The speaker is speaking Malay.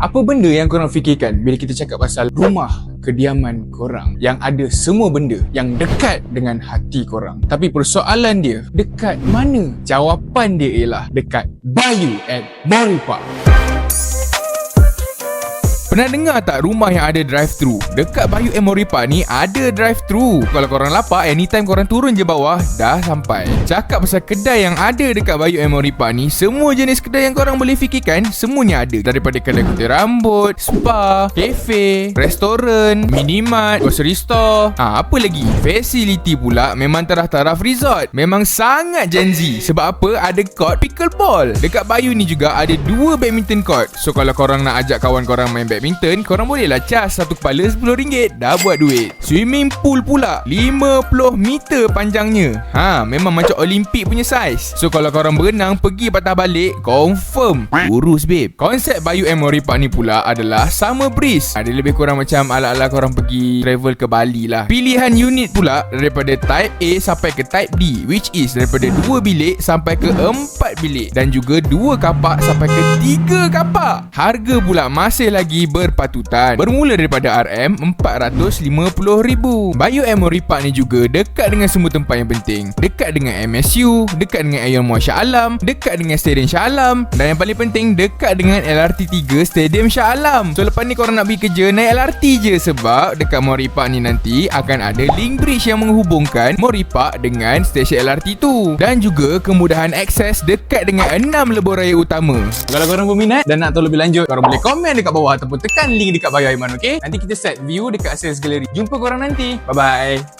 Apa benda yang korang fikirkan bila kita cakap pasal rumah kediaman korang yang ada semua benda yang dekat dengan hati korang. Tapi persoalan dia, dekat mana? Jawapan dia ialah dekat Bayu at Moripa. Pernah dengar tak rumah yang ada drive-thru? Dekat Bayu Emoripa ni ada drive-thru. Kalau korang lapar, anytime korang turun je bawah, dah sampai. Cakap pasal kedai yang ada dekat Bayu Emoripa ni, semua jenis kedai yang korang boleh fikirkan, semuanya ada. Daripada kedai gunting rambut, spa, cafe, restoran, minimart, grocery store. Ha, apa lagi? Facility pula memang taraf-taraf resort. Memang sangat Gen Z. Sebab apa? Ada court pickleball. Dekat Bayu ni juga ada dua badminton court. So kalau korang nak ajak kawan korang main badminton, korang bolehlah cas satu kepala RM10. Dah buat duit. Swimming pool pula 50 meter panjangnya. Ha, memang macam Olimpik punya saiz. So kalau korang berenang pergi patah balik, confirm urus babe. Konsep Bayu M Park ni pula adalah summer breeze. Ada lebih kurang macam ala-ala korang pergi travel ke Bali lah. Pilihan unit pula daripada type A sampai ke type D which is daripada 2 bilik sampai ke 4 bilik dan juga 2 kapak sampai ke 3 kapak. Harga pula masih lagi berpatutan. Bermula daripada RM450,000. Bayu Emory Park ni juga dekat dengan semua tempat yang penting. Dekat dengan MSU, dekat dengan Ayon Muar Shah Alam, dekat dengan Stadium Shah Alam dan yang paling penting dekat dengan LRT 3 Stadium Shah Alam. So lepas ni korang nak pergi kerja naik LRT je sebab dekat Mori Park ni nanti akan ada link bridge yang menghubungkan Mori Park dengan stesen LRT tu dan juga kemudahan akses dekat dengan 6 lebuh raya utama. Kalau korang berminat dan nak tahu lebih lanjut, korang boleh komen dekat bawah ataupun tekan link dekat bio Aiman, okay? Nanti kita set view dekat sales gallery. Jumpa korang nanti. Bye-bye.